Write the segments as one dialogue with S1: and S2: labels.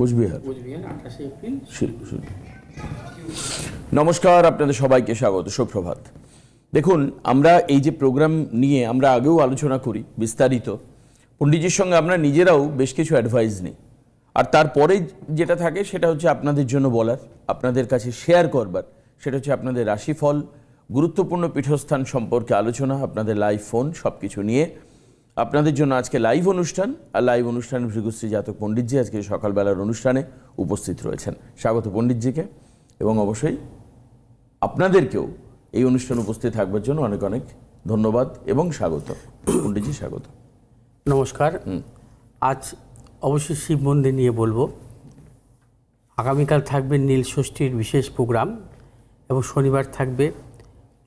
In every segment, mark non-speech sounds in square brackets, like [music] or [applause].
S1: কোচবিহার। নমস্কার আপনাদের সবাইকে স্বাগত সুপ্রভাত। দেখুন আমরা এই যে প্রোগ্রাম নিয়ে আমরা আগেও আলোচনা করি বিস্তারিত। পণ্ডিতজির সঙ্গে আমরা নিজেরাও বেশ কিছু অ্যাডভাইস নিই। আর তারপরে যেটা থাকে সেটা হচ্ছে আপনাদের জন্য বলার আপনাদের কাছে শেয়ার করবার। সেটা হচ্ছে আপনাদের রাশিফল গুরুত্বপূর্ণ পীঠস্থান সম্পর্কে আলোচনা আপনাদের লাইভ ফোন সব কিছু নিয়ে। আপনাদের জন্য আজকে লাইভ অনুষ্ঠান। আর লাইভ অনুষ্ঠানে ভৃগুশ্রী জাতক পণ্ডিতজি আজকে সকালবেলার অনুষ্ঠানে উপস্থিত রয়েছেন। স্বাগত পণ্ডিতজিকে। এবং অবশ্যই আপনাদেরকেও এই অনুষ্ঠানে উপস্থিত থাকবার জন্য অনেক অনেক ধন্যবাদ এবং স্বাগত। পণ্ডিতজি স্বাগত।
S2: নমস্কার। আজ অবশ্যই শিব মন্দির নিয়ে বলব। আগামীকাল থাকবে নীল ষষ্ঠীর বিশেষ প্রোগ্রাম এবং শনিবার থাকবে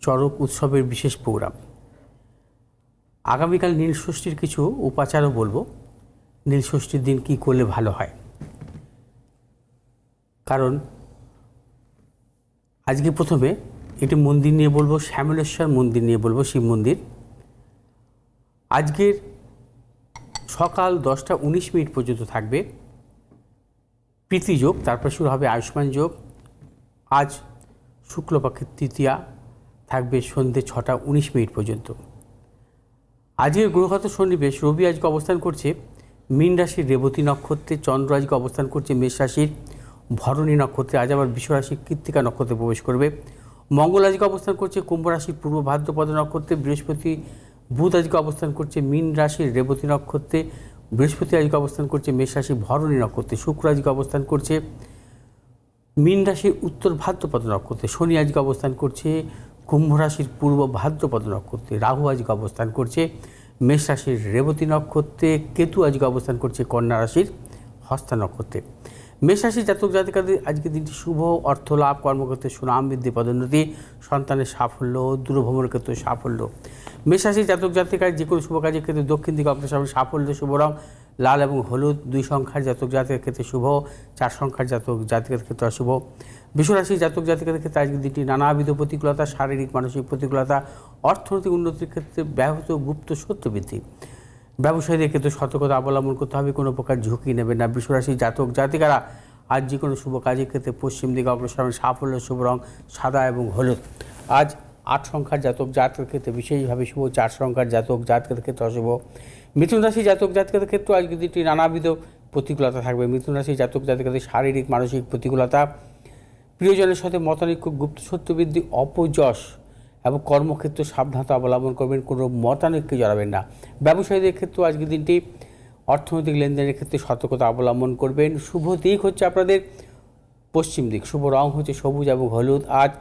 S2: চড়ক উৎসবের বিশেষ প্রোগ্রাম। আগামীকাল নীল ষষ্ঠীর কিছু উপাচারও বলব। নীল ষষ্ঠীর দিন কী করলে ভালো হয়? কারণ আজকে প্রথমে একটি মন্দির নিয়ে বলব, শ্যামলেশ্বর মন্দির নিয়ে বলব, শিব মন্দির। আজকের সকাল দশটা উনিশ মিনিট পর্যন্ত থাকবে। প্রীতি যোগ তারপর শুরু হবে আয়ুষ্মান যোগ। আজ শুক্লপক্ষের তৃতীয়া থাকবে সন্ধ্যে ছটা উনিশ মিনিট পর্যন্ত। আজকের গ্রহগত সন্নিবেশ রবি আজকে অবস্থান করছে মীন রাশির, রেবতী নক্ষত্রে, চন্দ্র আজকে অবস্থান করছে মেষ রাশির, ভরণী নক্ষত্রে, আজ আবার বিশ্বরাশির কৃত্তিকা নক্ষত্রে প্রবেশ করবে। মঙ্গল আজকে অবস্থান করছে কুম্ভ রাশির, পূর্ব ভাদ্রপদ নক্ষত্রে, বৃহস্পতি, বুধ আজকে অবস্থান করছে মীন রাশির, রেবতী নক্ষত্রে, বৃহস্পতি আজকে অবস্থান করছে মেষ রাশির, ভরণী নক্ষত্রে, শুক্র আজকে অবস্থান করছে মীন রাশির, উত্তর ভাদ্রপদ নক্ষত্রে, শনি আজকে অবস্থান করছে কুম্ভ রাশির পূর্ব ভাদ্রপদ নক্ষত্রে রাহু আজকে অবস্থান করছে। মেষ রাশির রেবতী নক্ষত্রে কেতু আজকে অবস্থান করছে কন্যা রাশির হস্তা নক্ষত্রে। মেষ রাশির জাতক জাতিকাদের আজকে দিনটি শুভ অর্থ লাভ কর্মক্ষেত্রে সুনাম বৃদ্ধি, পদোন্নতি, সন্তানের সাফল্য, দূরভ্রমণের ক্ষেত্রে সাফল্য। মেষ রাশির জাতক জাতিকার যে কোনো শুভ কাজের ক্ষেত্রে দক্ষিণ দিকে অগ্রসর সাফল্য, শুভ রং লাল এবং হলুদ, দুই সংখ্যার জাতক জাতকের ক্ষেত্রে শুভ, চার সংখ্যার জাতক জাতকের ক্ষেত্রে অশুভ। বিশ্বরাশির জাতক জাতিকাদের ক্ষেত্রে আজকের দিনটি নানাবিধ প্রতিকূলতা, শারীরিক, মানসিক প্রতিকূলতা, অর্থনৈতিক উন্নতির ক্ষেত্রে ব্যাহত গুপ্ত সত্য বৃদ্ধি ব্যবসায়ীদের ক্ষেত্রে সতর্কতা অবলম্বন করতে হবে, কোনো প্রকার ঝুঁকি নেবে না। বিশ্বরাশির জাতক জাতিকারা আজ যে কোনো শুভ কাজের ক্ষেত্রে পশ্চিম দিকে অগ্রসর সাফল্য, শুভ রং, সাদা এবং হলুদ। আজ আট সংখ্যার জাতক জাতকের ক্ষেত্রে বিশেষভাবে শুভ, চার সংখ্যার জাতক জাতকের ক্ষেত্রে অশুভ। মিথুন রাশি জাতক জাতকের ক্ষেত্রে আজকে দিনটি নানাবিধ প্রতিকূলতা থাকবে। মিথুন রাশি জাতক জাতকের শারীরিক, মানসিক প্রতিকূলতা। প্রিয়জনের সাথে মতানৈক্য, গুপ্ত সত্যবৃদ্ধি অপযশ এবং কর্মক্ষেত্রে সাবধানতা অবলম্বন করবেন, কোনো মতানৈক্যে জড়াবেন না। ব্যবসায়ীদের ক্ষেত্রেও আজকের দিনটি অর্থনৈতিক লেনদেনের ক্ষেত্রে সতর্কতা অবলম্বন করবেন। শুভ দিক হচ্ছে আপনাদের পশ্চিম দিক। শুভ রং হচ্ছে সবুজ এবং হলুদ। আজ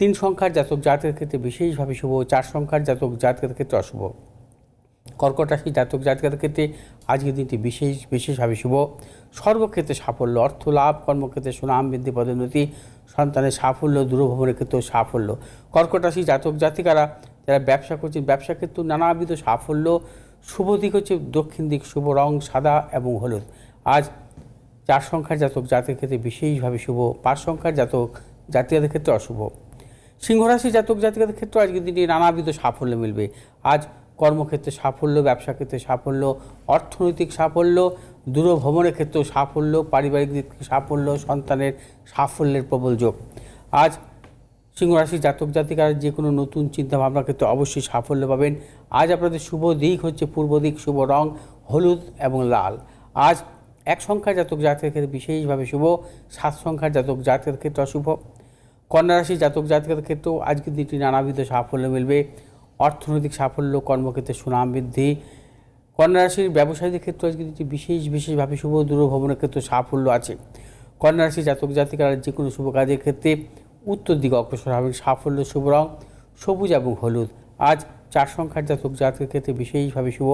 S2: তিন সংখ্যার জাতক জাতকের ক্ষেত্রে বিশেষভাবে শুভ। চার সংখ্যার জাতক জাতকের ক্ষেত্রে অশুভ। কর্কট রাশি জাতক জাতকের ক্ষেত্রে আজকের দিনটি বিশেষ, বিশেষভাবে শুভ। সর্বক্ষেত্রে সাফল্য, অর্থ লাভ, কর্মক্ষেত্রে সুনাম বৃদ্ধি, পদোন্নতি, সন্তানের সাফল্য, দূরভ্রমণের ক্ষেত্রেও সাফল্য। কর্কট রাশি জাতক জাতিকারা যারা ব্যবসা করছেন ব্যবসা ক্ষেত্রেও নানাবিধ সাফল্য। শুভ দিক হচ্ছে দক্ষিণ দিক, শুভ রং, সাদা এবং হলুদ। আজ চার সংখ্যার জাতক জাতকের ক্ষেত্রে বিশেষভাবে শুভ, পাঁচ সংখ্যার জাতক জাতিকাদের ক্ষেত্রে অশুভ। সিংহরাশি জাতক জাতিকাদের ক্ষেত্রে আজকের দিনে নানাবিধ সাফল্য মিলবে। আজ কর্মক্ষেত্রে সাফল্য, ব্যবসা ক্ষেত্রে সাফল্য, অর্থনৈতিক সাফল্য, দূরভ্রমণের ক্ষেত্রেও সাফল্য, পারিবারিক দিক সাফল্য, সন্তানের সাফল্যের প্রবল যোগ। আজ সিংহরাশি জাতক জাতিকারা যে কোনো নতুন চিন্তাভাবনার ক্ষেত্রে অবশ্যই সাফল্য পাবেন। আজ আপনাদের শুভ দিক হচ্ছে পূর্ব দিক, শুভ রং, হলুদ এবং লাল। আজ এক সংখ্যার জাতক জাতকের ক্ষেত্রে বিশেষভাবে শুভ, সাত সংখ্যার জাতক জাতকের ক্ষেত্রে অশুভ। কন্যা রাশি জাতক জাতকের ক্ষেত্রেও আজকের দিনটি নানাবিধ সাফল্য মিলবে। অর্থনৈতিক সাফল্য, কর্মক্ষেত্রে সুনাম বৃদ্ধি। কন্যা রাশির ব্যবসায়ীদের ক্ষেত্রে আজকে দিনটি বিশেষ, বিশেষভাবে শুভ, দূরভ্রমণের ক্ষেত্রে সাফল্য আছে। কন্যা জাতক জাতিকারা যে কোনো শুভ কাজের ক্ষেত্রে উত্তর দিকে অগ্রসর হবেন। সাফল্য শুভ রং, সবুজ এবং হলুদ। আজ চার সংখ্যার জাতক জাতকের ক্ষেত্রে বিশেষভাবে শুভ,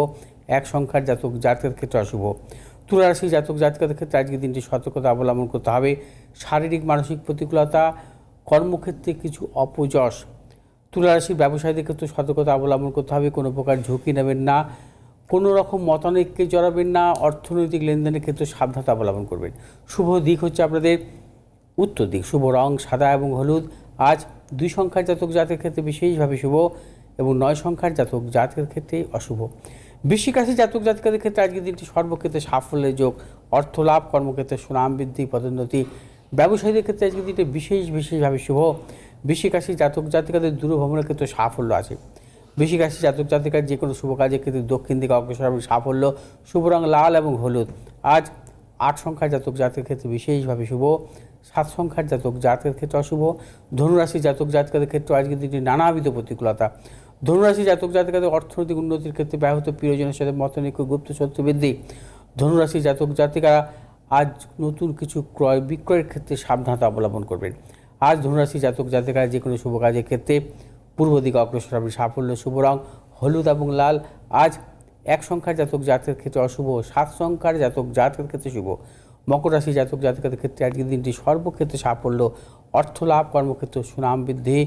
S2: এক সংখ্যার জাতক জাতকের ক্ষেত্রে অশুভ। তুলারাশি জাতক জাতিকাদের ক্ষেত্রে আজকে দিনটি সতর্কতা অবলম্বন করতে হবে। শারীরিক, মানসিক প্রতিকূলতা, কর্মক্ষেত্রে কিছু অপযশ তুলারাশির ব্যবসায়ীদের ক্ষেত্রে সতর্কতা অবলম্বন করতে হবে, কোনো প্রকার ঝুঁকি নেবেন না। কোনো রকম মতানৈক্যে জড়াবেন না, অর্থনৈতিক লেনদেনের ক্ষেত্রে সাবধানতা অবলম্বন করবেন। শুভ দিক হচ্ছে আপনাদের উত্তর দিক, শুভ রং সাদা এবং হলুদ। আজ দুই সংখ্যার জাতক জাতকের ক্ষেত্রে বিশেষভাবে শুভ এবং নয় সংখ্যার জাতক জাতকের ক্ষেত্রে অশুভ। বৃশ্চিক রাশি জাতক জাতকের ক্ষেত্রে আজকের দিনটি সর্বক্ষেত্রে সাফল্যের যোগ, অর্থ লাভ, কর্মক্ষেত্রে সুনাম বৃদ্ধি, পদোন্নতি। ব্যবসায়ীদের ক্ষেত্রে আজকের দিনটি বিশেষ, বিশেষভাবে শুভ। বৃশ্চিক জাতক জাতিকাদের দূরভ্রমণের ক্ষেত্রে সাফল্য আছে। বৃশ্চিক রাশি জাতক জাতিকার যে কোনো শুভ কাজের ক্ষেত্রে দক্ষিণ দিকে অগ্রসর হবে সাফল্য শুভ রং লাল এবং হলুদ। আজ আট সংখ্যার জাতক জাতকের ক্ষেত্রে বিশেষভাবে শুভ, সাত সংখ্যার জাতক জাতকের ক্ষেত্রে অশুভ, ধনুরাশি জাতক জাতকের ক্ষেত্রে আজকের দিনটি নানাবিধ প্রতিকূলতা। ধনুরাশি জাতক জাতকাদের অর্থনৈতিক উন্নতির ক্ষেত্রে ব্যাহত প্রিয়জনের সাথে মতনৈক্য গুপ্ত শত্রু বৃদ্ধি। ধনুরাশি জাতক জাতিকারা আজ নতুন কিছু ক্রয় বিক্রয়ের ক্ষেত্রে সাবধানতা অবলম্বন করবেন। আজ ধনুরাশি জাতক জাতিকারা যে কোনো শুভ কাজের ক্ষেত্রে পূর্ব দিকে অগ্রসর হবে সাফল্য, শুভ রং, হলুদ এবং লাল। আজ এক সংখ্যার জাতক জাতকের ক্ষেত্রে অশুভ, সাত সংখ্যার জাতক জাতকের ক্ষেত্রে শুভ। মকর রাশি জাতক জাতকের ক্ষেত্রে আজকের দিনটি সর্বক্ষেত্রে সাফল্য, অর্থ লাভ, কর্মক্ষেত্রে সুনাম বৃদ্ধি।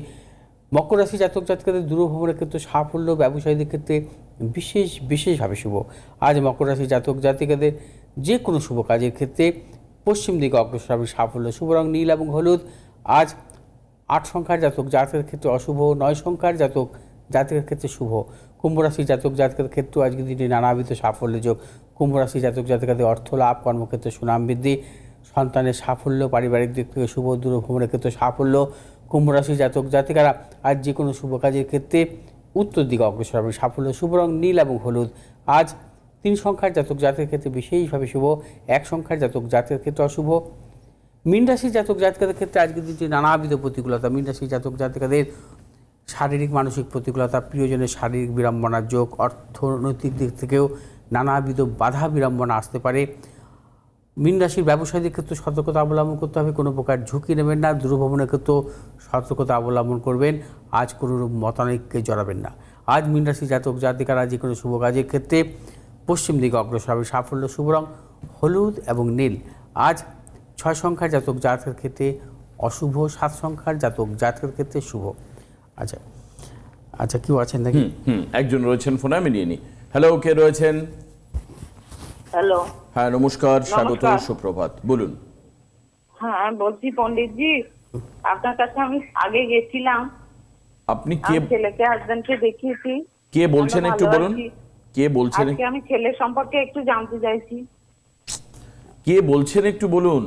S2: মকর রাশি জাতক জাতকের দূরভ্রমণের ক্ষেত্রে সাফল্য, ব্যবসায়ীদের ক্ষেত্রে বিশেষ, বিশেষভাবে শুভ। আজ মকর রাশি জাতক জাতিকাদের যে কোনো শুভ কাজের ক্ষেত্রে পশ্চিম দিকে অগ্রসর হবে সাফল্য, শুভ রং নীল এবং হলুদ। আজ আট সংখ্যার জাতক, জাতকের ক্ষেত্রে অশুভ, নয় সংখ্যার জাতক, জাতকের ক্ষেত্রে শুভ। কুম্ভ রাশি জাতক, জাতকের ক্ষেত্রেও আজকের দিনটি নানাবিধ সাফল্য যোগ। কুম্ভ রাশি জাতক জাতকাদের অর্থ লাভ, কর্মক্ষেত্রে সুনাম বৃদ্ধি, সন্তানের সাফল্য, পারিবারিক দিক থেকে শুভ, দূরভ্রমণের ক্ষেত্রে সাফল্য। কুম্ভ রাশি জাতক, জাতিকারা আজ যে কোনো শুভ কাজের ক্ষেত্রে উত্তর দিকে অগ্রসর হবে। সাফল্য শুভ রং নীল এবং হলুদ। আজ তিন সংখ্যার জাতক, জাতকের ক্ষেত্রে বিশেষভাবে শুভ। এক সংখ্যার জাতক, জাতকের ক্ষেত্রে অশুভ। মীন রাশি জাতক জাতিকাদের ক্ষেত্রে আজকের দিনটি নানাবিধ প্রতিকূলতা, মীন রাশি জাতক জাতিকাদের শারীরিক, মানসিক প্রতিকূলতা, প্রিয়জনের শারীরিক বিড়ম্বনার যোগ, অর্থনৈতিক দিক থেকেও নানাবিধ বাধা বিড়ম্বনা আসতে পারে। মীন রাশির ব্যবসায়ীদের ক্ষেত্রে সতর্কতা অবলম্বন করতে হবে, কোনো প্রকার ঝুঁকি নেবেন না দূরভ্রমণের ক্ষেত্রেও সতর্কতা অবলম্বন করবেন, আজ কোনো রূপ মতানৈক্যে জড়াবেন না। আজ মীন রাশি জাতক জাতিকারা যে কোনো শুভ কাজের ক্ষেত্রে পশ্চিম দিকে অগ্রসর হবে, সাফল্য শুভ রং হলুদ এবং নীল। আজ ছয় সংখ্যার জাতক জাতকের ক্ষেত্রে অশুভ সাত সংখ্যার জাতক জাতকের ক্ষেত্রে শুভ। আচ্ছা আচ্ছা কেউ আছেন নাকি?
S1: একজন রয়েছেন ফোনে আমি নিয়ে নিই হ্যালো কে রয়েছেন?
S3: হ্যালো
S1: হ্যাঁ নমস্কার স্বাগত সুপ্রভাত বলুন।
S3: হ্যাঁ বলছি পণ্ডিতজি আপনার কাছে আমি আগে গেছিলাম।
S1: আপনি কে
S3: ছেলেকে হাজবেন্ডকে দেখিয়েছি।
S1: কে বলছেন একটু বলুন? কে বলছেন?
S3: আজকে আমি ছেলে সম্পর্কে একটু জানতে চাইছি।
S1: কে বলছেন একটু বলুন?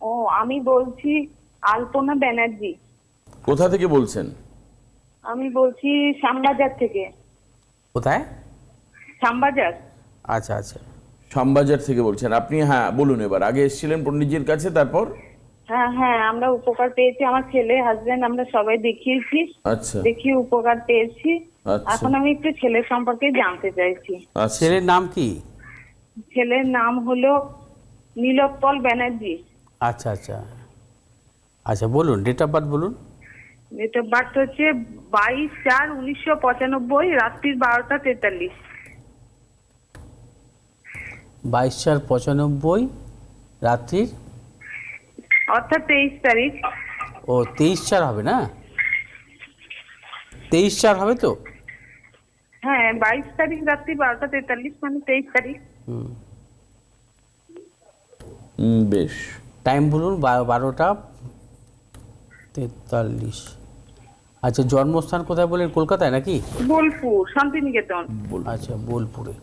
S3: ও আমি বলছি আলপনা ব্যানার্জি।
S1: কোথা থেকে বলছেন?
S3: আমি বলছি শ্যামবাজার থেকে।
S2: কোথায়?
S3: শ্যামবাজার।
S2: আচ্ছা আচ্ছা।
S1: শ্যামবাজার থেকে বলছেন। আপনি হ্যাঁ বলুন এবার। আগে এসেছিলেন পণ্ডিতজির কাছে তারপর?
S3: হ্যাঁ হ্যাঁ আমরা উপকার পেয়েছি। আমার ছেলে হাজবেন্ড আমরা সবাই দেখিয়েছি।
S1: আচ্ছা।
S3: দেখিয়ে উপকার পেয়েছি।
S1: আচ্ছা।
S3: এখন আমি একটু ছেলের সম্পর্কে জানতে চাইছি।
S1: আচ্ছা।
S2: ছেলের নাম কি?
S3: ছেলের নাম হলো নীলোৎপল ব্যানার্জি।
S2: আচ্ছা আচ্ছা। আচ্ছা বলুন ডেট অফ বার্থ বলুন।
S3: ডেট অফ বার্থ হচ্ছে বাইশ চার উনিশশো পঁচানব্বই রাত্রির বারোটা তেতাল্লিশ।
S2: বাইশ চার পঁচানব্বই রাত্রির?
S3: অর্থাৎ তেইশ তারিখ।
S2: ও তেইশ চার হবে না? তেইশ চার হবে তো?
S3: হ্যাঁ বাইশ তারিখ রাত্রি বারোটা তেতাল্লিশ মানে তেইশ তারিখ।
S2: হুম।
S1: হুম, বেশ।
S2: টাইম বলুন বারোটা তেতাল্লিশ। আচ্ছা জন্মস্থান কোথায় বলেন কলকাতায় নাকি?
S3: বোলপুর শান্তিনিকেতন।
S2: আচ্ছা বোলপুরে।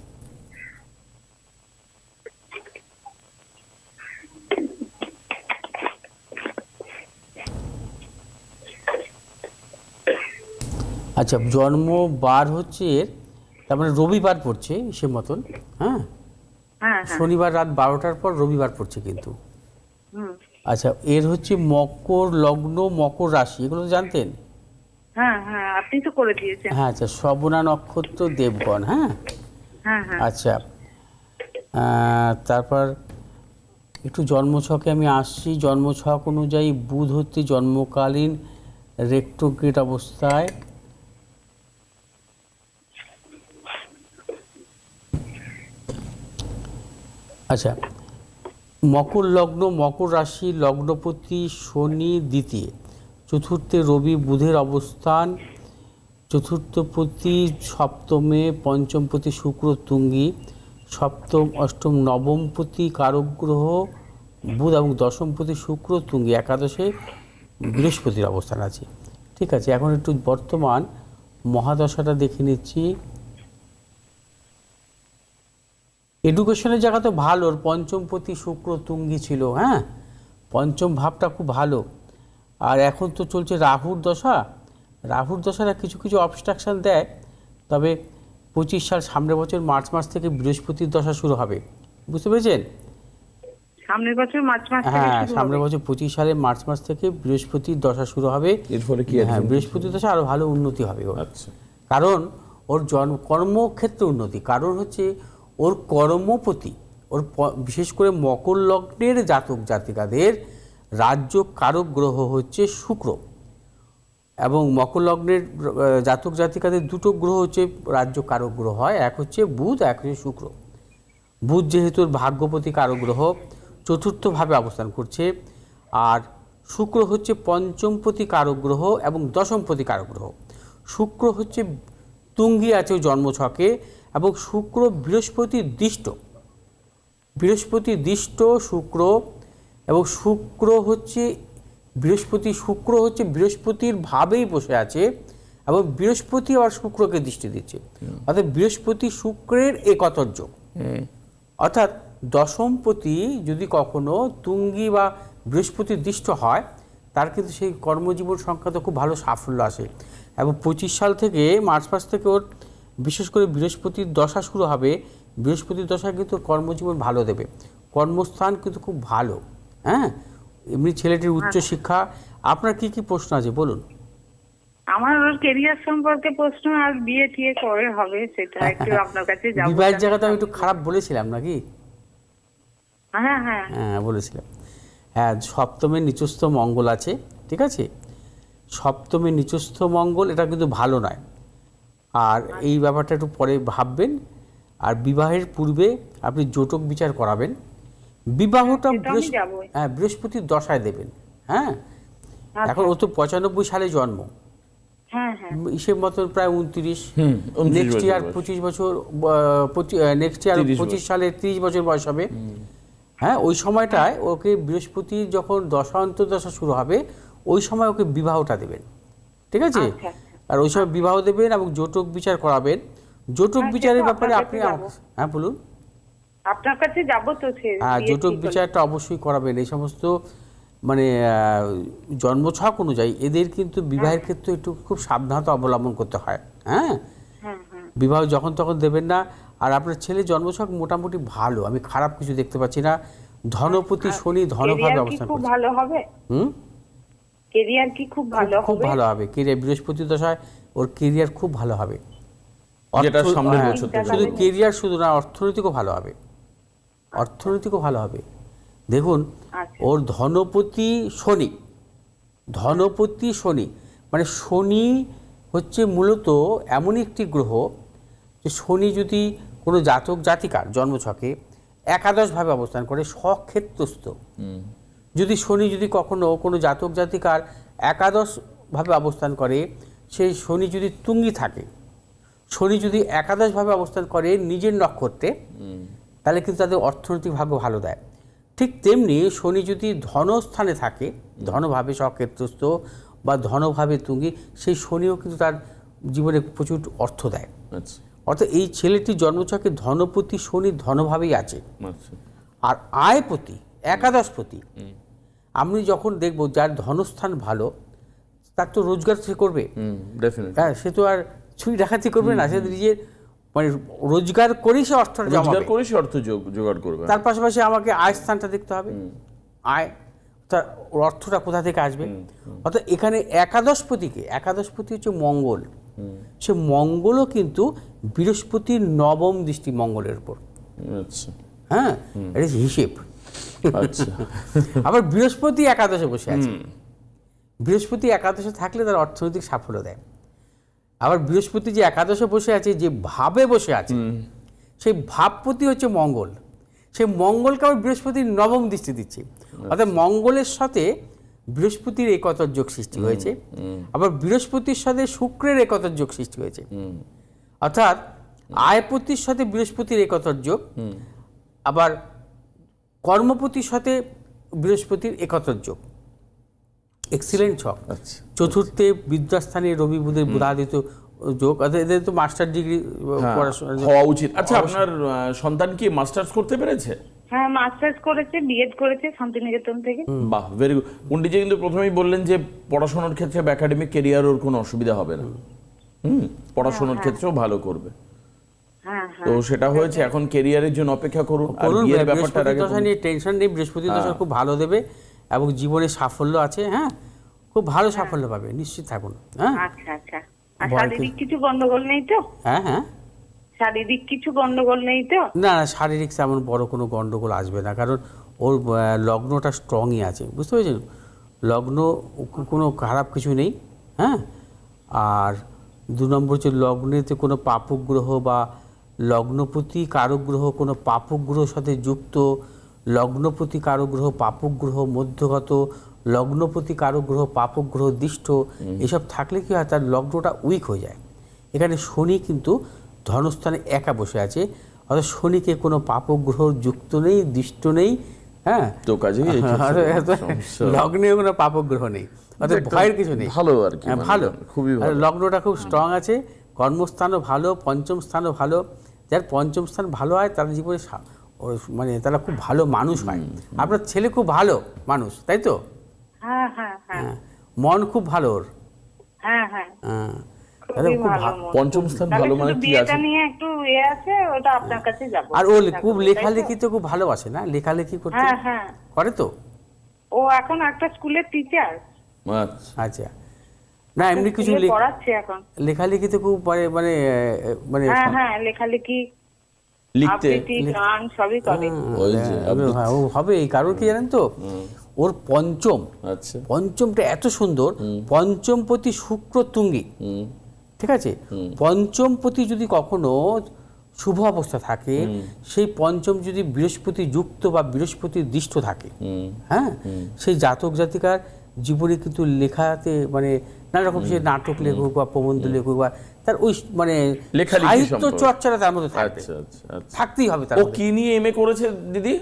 S2: আচ্ছা জন্ম বার হচ্ছে এর, তার মানে রবিবার পড়ছে সে মতন হ্যাঁ?
S3: হ্যাঁ হ্যাঁ।
S2: শনিবার রাত বারোটার পর রবিবার পড়ছে কিন্তু। আচ্ছা এর হচ্ছে মকর লগ্ন মকর রাশি এগুলো তো জানতেন?
S3: হ্যাঁ হ্যাঁ আপনি তো করে দিয়েছেন।
S2: হ্যাঁ আচ্ছা শ্রবণা নক্ষত্র দেবগণ হ্যাঁ?
S3: হ্যাঁ হ্যাঁ।
S2: আচ্ছা তারপর একটু জন্মছকে আমি আসছি। জন্মছক অনুযায়ী বুধ হচ্ছে জন্মকালীন রেক্টোগ্রেট অবস্থায়। আচ্ছা মকর লগ্ন, মকর রাশি, লগ্নপতি, শনি, দ্বিতীয়। চতুর্থে রবি, বুধের অবস্থান। চতুর্থপতি সপ্তমে, পঞ্চমপতি শুক্র, তুঙ্গি। সপ্তম, অষ্টম, নবমপতি কারক গ্রহ বুধ এবং দশমপতি শুক্র, তুঙ্গি। একাদশে বৃহস্পতির অবস্থান আছে। ঠিক আছে, এখন একটু বর্তমান মহাদশাটা দেখে নিচ্ছি। এডুকেশনের জায়গা তো ভালো ওর পঞ্চমপতি শুক্র তুঙ্গি ছিল হ্যাঁ? পঞ্চম ভাবটা খুব ভালো। আর এখন তো চলছে রাহুর দশা। রাহুর দশাটা কিছু কিছু অবস্ট্রাকশন দেয়। তবে পঁচিশ সাল সামনের বছর মার্চ মাস থেকে বৃহস্পতির দশা শুরু হবে। বুঝতে পেরেছেন?
S3: সামনের বছর মার্চ মাস
S2: হ্যাঁ সামনের বছর পঁচিশ সালে মার্চ মাস থেকে বৃহস্পতির দশা শুরু হবে।
S1: এর ফলে কি
S2: হ্যাঁ বৃহস্পতির দশা আরও ভালো উন্নতি হবে ওর।
S1: আচ্ছা।
S2: কারণ ওর জন্ম কর্মক্ষেত্রে উন্নতি। কারণ হচ্ছে ওর কর্মপতি, ওর বিশেষ করে মকর লগ্নের জাতক জাতিকাদের রাজ্য কারক গ্রহ হচ্ছে শুক্র। এবং মকর লগ্নের জাতক জাতিকাদের দুটো গ্রহ হচ্ছে রাজ্য কারক গ্রহ হয়, এক হচ্ছে বুধ, এক হচ্ছে শুক্র। বুধ যেহেতু ভাগ্যপতি কারক গ্রহ চতুর্থভাবে অবস্থান করছে। আর শুক্র হচ্ছে পঞ্চমপতি কারক গ্রহ এবং দশমপতি কারক গ্রহ শুক্র হচ্ছে তুঙ্গি আছে জন্মছকে এবং শুক্র বৃহস্পতি দৃষ্ট। বৃহস্পতি দৃষ্ট শুক্র এবং শুক্র হচ্ছে বৃহস্পতি শুক্র হচ্ছে বৃহস্পতির ভাবেই বসে আছে এবং বৃহস্পতি আবার শুক্রকে দৃষ্টি দিচ্ছে। অর্থাৎ বৃহস্পতি শুক্রের একতর যোগ অর্থাৎ দশমপতি যদি কখনো তুঙ্গি বা বৃহস্পতির দৃষ্ট হয় তার কিন্তু সেই কর্মজীবন সংক্রান্ত খুব ভালো সাফল্য আসে। এবং পঁচিশ সাল থেকে মার্চ মাস থেকে ওর বিশেষ করে বৃহস্পতির দশা শুরু হবে বৃহস্পতির দশা কিন্তু কর্মজীবন ভালো দেবে। কর্মস্থান কিন্তু খুব ভালো হ্যাঁ? এমনি ছেলেটির উচ্চ শিক্ষা আপনার কি কি প্রশ্ন আছে বলুন?
S3: আমার ওর কেরিয়ার সম্পর্কে প্রশ্ন আর বিয়ে টিয়ে করে হবে সেটা একটু [laughs] আপনার কাছে যাব
S2: বিবাহের জায়গাটা আমি একটু খারাপ বলেছিলাম নাকি?
S3: হ্যাঁ হ্যাঁ।
S2: হ্যাঁ বলেছিলাম। হ্যাঁ সপ্তমে নিচস্থ মঙ্গল আছে ঠিক আছে? সপ্তমে নিচস্থ মঙ্গল এটা কিন্তু ভালো নয়। আর এই ব্যাপারটা একটু পরে ভাববেন। আর বিবাহের পূর্বে আপনি জোটক বিচার করাবেন। বিবাহটা। হ্যাঁ বৃহস্পতির দশায় দেবেন হ্যাঁ?
S3: আচ্ছা।
S2: এখন ও তো পঁচানব্বই সালে জন্ম।
S3: হ্যাঁ হ্যাঁ।
S2: হিসেব মতন প্রায় উনত্রিশ।
S1: হুম, 29
S2: নেক্সট ইয়ার পঁচিশ বছর নেক্সট ইয়ার পঁচিশ সালে তিরিশ বছর বয়স হবে। হ্যাঁ ওই সময়টায় ওকে বৃহস্পতির যখন দশা অন্তর্দশা শুরু হবে ওই সময় ওকে বিবাহটা দেবেন। ঠিক আছে?
S3: আচ্ছা,
S2: আর ওই সময় বিবাহ দেবেন এবং জোটক বিচার করাবেন। জোটক
S3: হ্যাঁ,
S2: বিচারের ব্যাপারে আপনি। হ্যাঁ বলুন।
S3: আপনার কাছে যাব তো
S2: হ্যাঁ জোটক
S3: হলে।
S2: বিচারটা অবশ্যই করাবেন। এই সমস্ত মানে জন্মছক অনুযায়ী এদের কিন্তু বিবাহের ক্ষেত্রে একটু খুব সাবধানতা অবলম্বন করতে হয়। হ্যাঁ?
S3: হ্যাঁ হ্যাঁ
S2: বিবাহ যখন তখন দেবেন না। আর আপনার ছেলে জন্মছক মোটামুটি ভালো। আমি খারাপ কিছু দেখতে পাচ্ছি না। ধনপতি শনি ধনভাবে অবস্থান করছে।
S3: ভালো হবে?
S2: হুম?
S3: কেরিয়ার কি খুব ভালো
S2: খুব
S3: হবে?
S2: ভালো হবে। কেরিয়ার বৃহস্পতি দশায় ওর কেরিয়ার খুব ভালো হবে।
S1: যেটা সামনের
S2: হ্যাঁ,
S1: বছর
S2: শুধু কেরিয়ার শুধু না অর্থনৈতিকও ভালো হবে। অর্থনৈতিকও ভালো হবে। দেখুন
S3: আচ্ছা।
S2: ওর ধনপতি শনি ধনপতি শনি মানে শনি হচ্ছে মূলত এমন একটি গ্রহ যে শনি যদি কোনো জাতক জাতিকার জন্মছকে একাদশভাবে অবস্থান করে স্বক্ষেত্রস্থ। যদি শনি যদি কখনো কোনো জাতক জাতিকার একাদশভাবে অবস্থান করে সেই শনি যদি তুঙ্গি থাকে শনি যদি একাদশভাবে অবস্থান করে নিজের নক্ষত্রে তাহলে কিন্তু তাদের অর্থনৈতিক ভাগ্য ভালো দেয়। ঠিক তেমনি শনি যদি ধনস্থানে থাকে ধনভাবে স্বক্ষেত্রস্থ বা ধনভাবে তুঙ্গি সেই শনিও কিন্তু তার জীবনে প্রচুর অর্থ দেয়।
S1: আচ্ছা।
S2: অর্থাৎ এই ছেলেটির জন্মছকে ধনপতি শনি ধনভাবেই আছে।
S1: আচ্ছা।
S2: আর আয়পতি একাদশপতি আমি যখন দেখব যার ধনস্থান ভালো তার তো রোজগার সে করবে। হ্যাঁ সে তো আর ছুঁই ডাকাতি করবে না সে নিজের মানে রোজগার করেই সে অর্থ
S1: রোজগার
S2: জমাবে
S1: করে সে অর্থ জোগাড় করবে।
S2: তার পাশাপাশি আমাকে আয় স্থানটা দেখতে হবে। আয় তার অর্থটা কোথা থেকে আসবে? অর্থাৎ এখানে একাদশপতিকে একাদশপতি হচ্ছে মঙ্গল। সে মঙ্গলও কিন্তু বৃহস্পতির নবম দৃষ্টি মঙ্গলের উপর।
S1: আচ্ছা।
S2: হ্যাঁ এটা হিসেব।
S1: আচ্ছা।
S2: আবার বৃহস্পতি একাদশে বসে আছে। বৃহস্পতি একাদশে থাকলে তার অর্থনৈতিক সাফল্য দেয়। আবার বৃহস্পতি যে একাদশে বসে আছে যে ভাবে বসে আছে সেই ভাবপতি হচ্ছে মঙ্গল। সেই মঙ্গলকে আবার বৃহস্পতির নবম দৃষ্টি দিচ্ছে। অর্থাৎ মঙ্গলের সাথে বৃহস্পতির একতার যোগ সৃষ্টি হয়েছে। আবার বৃহস্পতির সাথে শুক্রের একতার যোগ সৃষ্টি হয়েছে। অর্থাৎ আয়পতির সাথে বৃহস্পতির একতার যোগ। আবার কর্মপতির সাথে বৃহস্পতির একতার যোগ। এক্সিলেন্ট ছক
S1: আচ্ছা।
S2: চতুর্থে বিদ্যাস্থানে রবি বুধের বুধাদিত যোগ। এদের তো মাস্টার ডিগ্রি
S1: হ্যাঁ,
S2: পড়াশোনা
S1: হওয়া উচিত। আচ্ছা আপনার সন্তান কি মাস্টার্স করতে পেরেছে?
S3: হ্যাঁ মাস্টার্স করেছে বিএড করেছে শান্তিনিকেতন থেকে।
S1: বাহ ভেরি গুড পন্ডিতজি কিন্তু প্রথমেই বললেন যে পড়াশোনার ক্ষেত্রে একাডেমিক কেরিয়ার ওর কোনো অসুবিধা হবে না। হুম। পড়াশোনার ক্ষেত্রেও ভালো করবে।
S3: হ্যাঁ হ্যাঁ
S1: তো সেটা হয়েছে এখন কেরিয়ারের জন্য অপেক্ষা করুন আর বিয়ের আগে
S2: নিয়ে টেনশন নেই বৃহস্পতি দশা
S1: হ্যাঁ।
S2: খুব ভালো দেবে এবং জীবনে সাফল্য আছে হ্যাঁ? খুব ভালো সাফল্য পাবে নিশ্চিত থাকুন হ্যাঁ?
S3: আচ্ছা আচ্ছা। আর শারীরিক কিছু গন্ডগোল নেই তো?
S2: হ্যাঁ হ্যাঁ।
S3: শারীরিক কিছু গন্ডগোল নেই তো?
S2: না না শারীরিক তেমন বড় কোনো গন্ডগোল আসবে না কারণ ওর আহ, লগ্নটা স্ট্রংই আছে বুঝতে পেরেছেন? লগ্ন কোনো খারাপ কিছু নেই হ্যাঁ? আর দু নম্বর হচ্ছে লগ্নেতে কোনো পাপক গ্রহ বা লগ্নপতি কারক গ্রহ কোনো পাপক গ্রহর সাথে যুক্ত লগ্নপতি কারক গ্রহ পাপক গ্রহ মধ্যগত লগ্নপতি কারক গ্রহ পাপক গ্রহ দৃষ্ট এসব থাকলে কি হয় তার লগ্নটা উইক হয়ে যায়। এখানে শনি কিন্তু ধনস্থানে একা বসে আছে অর্থাৎ শনিকে কোনো পাপক গ্রহ যুক্ত নেই দৃষ্ট নেই হ্যাঁ?
S1: তো সমস্যা।
S2: লগ্নে কোনো পাপক গ্রহ নেই অর্থাৎ ভয়ের কিছু নেই।
S1: ভালো আর কি,
S2: হ্যাঁ,
S1: মানে
S2: ভালো।
S1: খুবই ভালো।
S2: লগ্নটা খুব স্ট্রং আছে কর্মস্থানও ভালো পঞ্চম স্থানও ভালো যার পঞ্চম স্থান ভালো হয় তার জীবনে মানে তারা খুব ভালো মানুষ হয়। আপনার ছেলে খুব ভালো মানুষ তাই তো?
S3: হ্যাঁ হ্যাঁ হ্যাঁ।
S2: মন খুব ভালো ওর।
S3: হ্যাঁ হ্যাঁ।
S2: হ্যাঁ
S3: মন।
S1: পঞ্চম স্থান ভালো মানে কি আছে?
S3: নিয়ে একটু আছে ওটা আপনার কাছে যাব।
S2: আর ও খুব লেখালেখি তো? খুব ভালোবাসে না? লেখালেখি করতে
S3: হ্যাঁ হ্যাঁ।
S2: করে তো?
S3: ও এখন একটা স্কুলের টিচার
S1: আচ্ছা।
S2: আচ্ছা। না এমনি কিছু
S3: পড়াচ্ছে এখন।
S2: লেখালেখিতে খুব মানে মানে মানে
S3: হ্যাঁ হ্যাঁ লেখালেখি
S1: লিখতে।
S3: গান সবই করে।
S1: ওই যে
S2: হ্যাঁ, হ্যাঁ, ও হবে এই কারণ কি জানেন তো? ওর পঞ্চম
S1: আচ্ছা।
S2: পঞ্চমটা এত সুন্দর পঞ্চম প্রতি শুক্র তুঙ্গি ঠিক আছে? পঞ্চম প্রতি যদি কখনো শুভ অবস্থা থাকে সেই পঞ্চম যদি বৃহস্পতি যুক্ত বা বৃহস্পতি দৃষ্ট থাকে
S1: হুম।
S2: হ্যাঁ? সেই জাতক জাতিকার জীবনে কিন্তু লেখাতে মানে নানা রকম সে নাটক লেখুক বা প্রবন্ধ লেখুক বা তার ওই মানে সাহিত্য চর্চাটা তার মধ্যে থাকবে।
S1: আচ্ছা আচ্ছা আচ্ছা।
S2: থাকতেই হবে তার
S1: ও কি নিয়ে এমএ করেছে দিদি?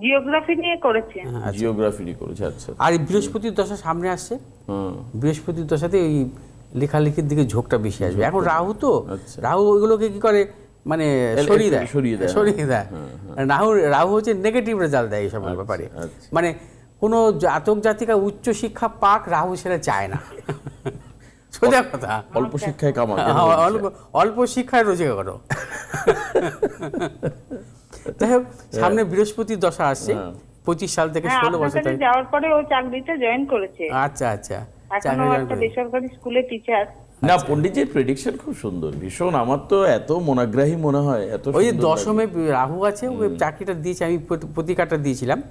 S3: জিওগ্রাফি নিয়ে করেছে।
S2: হ্যাঁ,
S1: জিওগ্রাফি করেছে আচ্ছা
S2: আর বৃহস্পতির দশা সামনে আসছে।
S1: হুম।
S2: বৃহস্পতির দশাতে ওই লেখালেখির দিকে ঝোঁকটা বেশি আসবে। এখন রাহু তো। রাহু ওইগুলোকে কি করে? মানে সরিয়ে দেয়।
S1: সরিয়ে দেয়,
S2: সরিয়ে দেয়। রাহু রাহু হচ্ছে নেগেটিভ রেজাল্ট দেয় এইসব ব্যাপারে। মানে কোনো জাতক জাতিকা উচ্চ শিক্ষা পাক রাহু সেটা চায় না। [laughs] সোজা কথা।
S1: অল্প শিক্ষায় কামা
S2: হ্যাঁ, অল্প অল্প শিক্ষায় রোজগার করো। [laughs] যাই হোক সামনে বৃহস্পতির দশা আসছে।
S1: হ্যাঁ।
S2: পঁচিশ সাল থেকে
S3: হ্যাঁ
S2: ষোলো বছর
S3: যাওয়ার পরে ও চাকরিতে জয়েন করেছে।
S2: আচ্ছা আচ্ছা। চাকরি।
S3: বেসরকারি স্কুলে টিচার
S1: না পণ্ডিতজির প্রেডিকশন খুব সুন্দর। ভীষণ আমার তো এত মনাগ্রাহী মনে হয় এত
S2: ওই দশমে রাহু আছে ওই চাকরিটা দিয়েছি আমি প্রতি- প্রতিকারটা দিয়েছিলাম।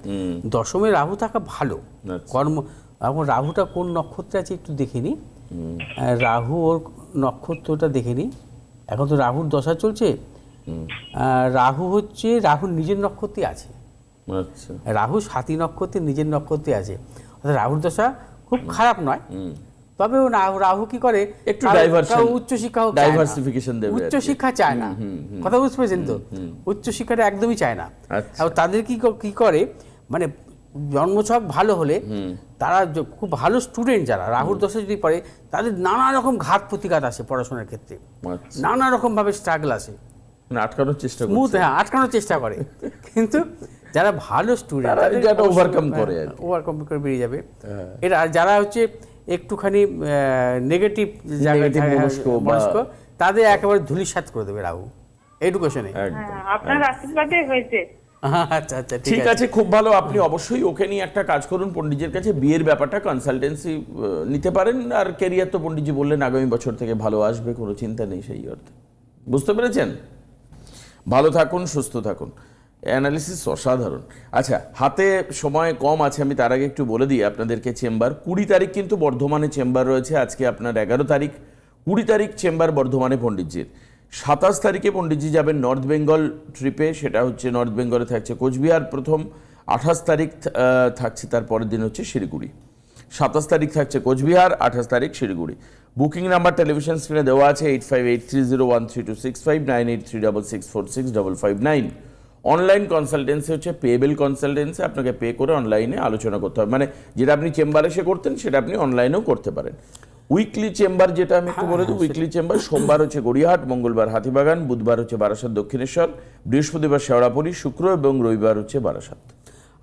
S2: দশমে রাহু থাকা ভালো।
S1: আচ্ছা।
S2: কর্ম এখন রাহুটা কোন নক্ষত্রে আছে একটু দেখিনি
S1: হুম,
S2: রাহু ওর নক্ষত্রটা দেখিনি এখন তো রাহুর দশা চলছে। রাহু হচ্ছে রাহুর নিজের নক্ষত্রে আছে।
S1: আচ্ছা।
S2: রাহু সাতী নক্ষত্রে নিজের নক্ষত্রে আছে। অর্থাৎ রাহুর দশা খুব খারাপ নয়। তবে রাহু রাহু কি করে?
S1: একটু
S2: উচ্চ শিক্ষা না।
S1: diversification দেবে
S2: উচ্চ শিক্ষা চায় না। কথা বুঝতে পেরেছেন তো? উচ্চ শিক্ষাটা একদমই চায় না।
S1: আচ্ছা।
S2: আর তাদের কি কি করে? মানে জন্মছক ভালো হলে তারা খুব ভালো স্টুডেন্ট যারা রাহুর দশা যদি পড়ে তাদের নানা রকম ঘাত প্রতিঘাত আসে পড়াশোনার ক্ষেত্রে।
S1: আচ্ছা।
S2: নানা রকম ভাবে স্ট্রাগল আসে।
S1: মানে আটকানোর চেষ্টা
S2: স্মুথ হ্যাঁ আটকানোর চেষ্টা করে। কিন্তু যারা ভালো স্টুডেন্ট
S1: তারা যেটা overcome করে
S2: ওভারকাম করে বেরিয়ে যাবে।
S1: হ্যাঁ।
S2: এটা যারা হচ্ছে একটুখানি নেগেটিভ জায়গায়
S1: মনস্ক
S2: তাদের একেবারে ধুলিসাৎ করে দেবে রাহু। এডুকেশনে
S3: হ্যাঁ আপনার আশীর্বাদে হয়েছে।
S2: আচ্ছা আচ্ছা
S1: ঠিক আছে। খুব ভালো। আপনি অবশ্যই ওকে নিয়ে একটা কাজ করুন। পণ্ডিতের কাছে বিয়ের ব্যাপারটা কনসালটেন্সি নিতে পারেন। আর কেরিয়ার তো পণ্ডিতজি বললেন আগামী বছর থেকে ভালো আসবে কোনো চিন্তা নেই সেই অর্থে। বুঝতে পেরেছেন? ভালো থাকুন সুস্থ থাকুন। অ্যানালিসিস অসাধারণ। আচ্ছা হাতে সময় কম আছে, আমি তার আগে একটু বলে দিই আপনাদেরকে চেম্বার। কুড়ি তারিখ কিন্তু বর্ধমানে চেম্বার রয়েছে, আজকে আপনার এগারো তারিখ। কুড়ি তারিখ চেম্বার বর্ধমানে পণ্ডিতজির। সাতাশ তারিখে পণ্ডিতজি যাবেন নর্থ বেঙ্গল ট্রিপে, সেটা হচ্ছে নর্থ বেঙ্গলে থাকছে কোচবিহার প্রথম, আঠাশ তারিখ থাকছে তার পরের দিন হচ্ছে শিলিগুড়ি। সাতাশ তারিখ থাকছে কোচবিহার, আঠাশ তারিখ শিলিগুড়ি। বুকিং নাম্বার টেলিভিশন স্ক্রিনে দেওয়া আছে, eight five eight three zero one three two six five, nine eight three double six four six double five nine. Online consultancy হচ্ছে পেবেল কনসালটেন্সি আপনাকে পে করে অনলাইনে আলোচনা করতে হবে। মানে যেটা আপনি চেম্বারে এসে করতেন সেটা আপনি অনলাইনেও করতে পারেন। উইকলি চেম্বার যেটা আমি একটু বলে দিই উইকলি চেম্বার সোমবার হচ্ছে গড়িয়াহাট মঙ্গলবার হাতিবাগান বুধবার হচ্ছে বারাসাত দক্ষিণেশ্বর বৃহস্পতিবার শেওড়াপুরি শুক্র এবং রবিবার হচ্ছে বারাসাত।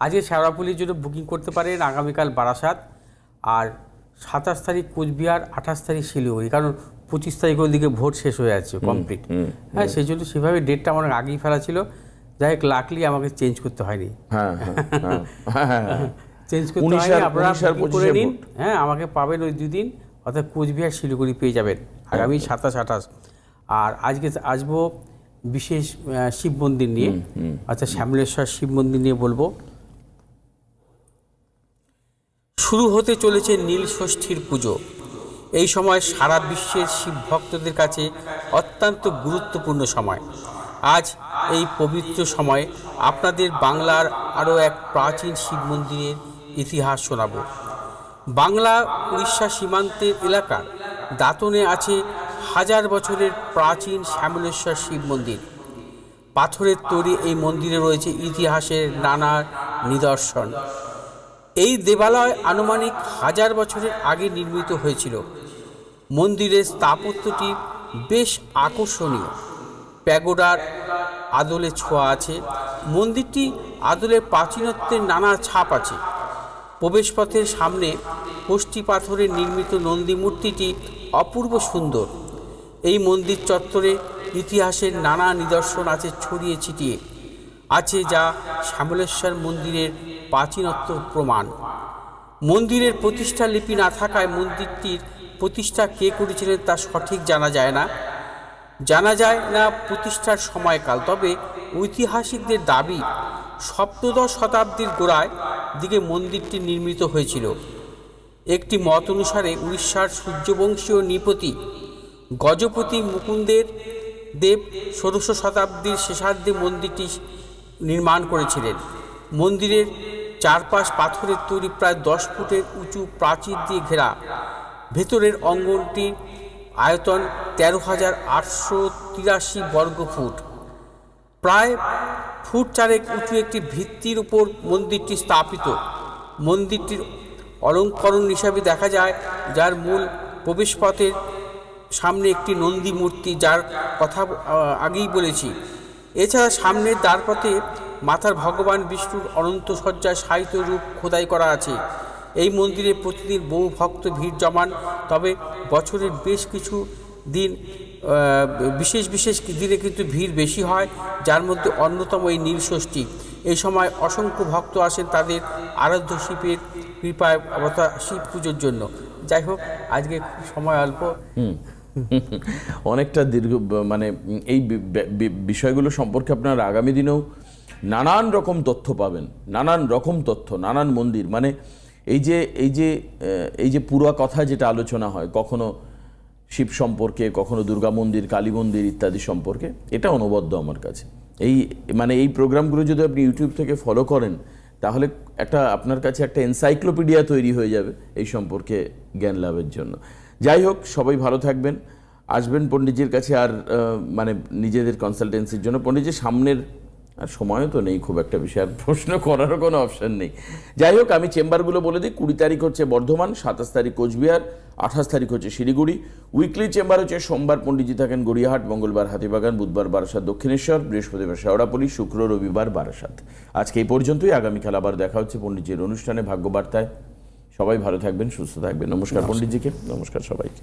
S2: আজকে শেওড়াপুলির জন্য বুকিং করতে পারেন আগামীকাল বারাসাত আর সাতাশ তারিখ কোচবিহার আঠাশ তারিখ শিলিগুড়ি কারণ পঁচিশ তারিখ ওদিকে ভোট শেষ হয়ে যাচ্ছে কমপ্লিট হ্যাঁ সেই জন্য সেভাবে ডেটটা আমার আগেই ফেলা ছিল। যাই হোক লাকলি আমাকে চেঞ্জ করতে হয়নি।
S1: হ্যাঁ হ্যাঁ হ্যাঁ, হ্যাঁ হ্যাঁ
S2: চেঞ্জ করতে হয়নি আপনারা করে নিন হ্যাঁ আমাকে পাবেন ওই দুদিন অর্থাৎ কোচবিহার শিলিগুড়ি পেয়ে যাবেন। আগামী সাতাশ আঠাশ। আর আজকে আসব বিশেষ শিব মন্দির নিয়ে। আচ্ছা শ্যামলেশ্বর শিব মন্দির নিয়ে বলব। শুরু হতে চলেছে নীল ষষ্ঠীর পুজো। এই সময় সারা বিশ্বের শিব ভক্তদের কাছে অত্যন্ত গুরুত্বপূর্ণ সময়। আজ এই পবিত্র সময়ে আপনাদের বাংলার আরও এক প্রাচীন শিব মন্দিরের ইতিহাস শোনাব। বাংলা উড়িষ্যা সীমান্তের এলাকা দাঁতনে আছে হাজার বছরের প্রাচীন শ্যামলেশ্বর শিব মন্দির। পাথরের তৈরি এই মন্দিরে রয়েছে ইতিহাসের নানা নিদর্শন। এই দেবালয় আনুমানিক হাজার বছরের আগে নির্মিত হয়েছিল। মন্দিরের স্থাপত্যটি বেশ আকর্ষণীয়। প্যাগোডার আদলে ছোঁয়া আছে। মন্দিরটি আদলের প্রাচীনত্বের নানা ছাপ আছে। প্রবেশপথের সামনে কোষ্ঠী পাথরের নির্মিত নন্দী মূর্তিটি অপূর্ব সুন্দর। এই মন্দির চত্বরে ইতিহাসের নানা নিদর্শন আছে ছড়িয়ে ছিটিয়ে। আছে যা শ্যামলেশ্বর মন্দিরের প্রাচীনত্ব প্রমাণ। মন্দিরের প্রতিষ্ঠা লিপি না থাকায় মন্দিরটির প্রতিষ্ঠা কে করেছিলেন তা সঠিক জানা যায় না। জানা যায় না প্রতিষ্ঠার সময়কাল, তবে ঐতিহাসিকদের দাবি সপ্তদশ শতাব্দীর গোড়ায় দিকে মন্দিরটি নির্মিত হয়েছিল। একটি মত অনুসারে উড়িষ্যার সূর্যবংশীয় নৃপতি গজপতি মুকুন্দের দেব ষোড়শ শতাব্দীর শেষার্ধে মন্দিরটি নির্মাণ করেছিলেন। মন্দিরের চারপাশ পাথরের তৈরি প্রায় দশ ফুটের উঁচু প্রাচীর দিয়ে ঘেরা। ভেতরের অঙ্গনটি আয়তন তেরো হাজার আটশো তিরাশি বর্গ ফুট প্রায় ফুট চারেক উঁচু একটি ভিত্তির উপর মন্দিরটি স্থাপিত। মন্দিরটির অলঙ্করণ হিসাবে দেখা যায়, যার মূল প্রবেশপথের সামনে একটি নন্দী মূর্তি, যার কথা আগেই বলেছি। এছাড়া সামনের দ্বারপথে মাথার ভগবান বিষ্ণুর অনন্ত শয্যায় সাহিত্য রূপ খোদাই করা আছে। এই মন্দিরে প্রতিদিন বহু ভক্ত ভিড় জমান, তবে বছরের বেশ কিছু দিন বিশেষ বিশেষ দিনে কিন্তু ভিড় বেশি হয়, যার মধ্যে অন্যতম এই নীলষষ্ঠী এই সময় অসংখ্য ভক্ত আসেন তাদের আরাধ্য শিবের কৃপায় অবতার শিব পুজোর জন্য। যাই হোক, আজকে সময় অল্প।
S1: অনেকটা দীর্ঘ মানে এই বিষয়গুলো সম্পর্কে আপনার আগামী দিনেও নানান রকম তথ্য পাবেন। নানান রকম তথ্য, নানান মন্দির। মানে এই যে এই যে এই যে পুরা কথা যেটা আলোচনা হয়, কখনো শিব সম্পর্কে, কখনো দুর্গা মন্দির, কালী মন্দির ইত্যাদি সম্পর্কে, এটা অনবদ্য আমার কাছে। এই মানে এই প্রোগ্রামগুলো যদি আপনি ইউটিউব থেকে ফলো করেন, তাহলে একটা, আপনার কাছে একটা এনসাইক্লোপিডিয়া তৈরি হয়ে যাবে এই সম্পর্কে জ্ঞান লাভের জন্য। যাই হোক, সবাই ভালো থাকবেন। আসবেন পণ্ডিতজির কাছে আর মানে নিজেদের কনসালটেন্সির জন্য। পণ্ডিতজি, সামনের আর সময়ও তো নেই খুব একটা বিষয় আর প্রশ্ন করারও কোনো অপশন নেই। যাই হোক আমি চেম্বারগুলো বলে দিই কুড়ি তারিখ হচ্ছে বর্ধমান সাতাশ তারিখ কোচবিহার আঠাশ তারিখ হচ্ছে শিলিগুড়ি উইকলি চেম্বার হচ্ছে সোমবার পণ্ডিতজি থাকেন গড়িয়াহাট মঙ্গলবার হাতিবাগান বুধবার বারাসাত দক্ষিণেশ্বর বৃহস্পতিবার শেওড়াপল্লী শুক্র রবিবার বারাসাত। আজকে এই পর্যন্তই আগামীকাল আবার দেখা হচ্ছে পণ্ডিতজির অনুষ্ঠানে ভাগ্যবার্তায়। সবাই ভালো থাকবেন সুস্থ থাকবেন। নমস্কার। পণ্ডিতজিকে নমস্কার সবাইকে।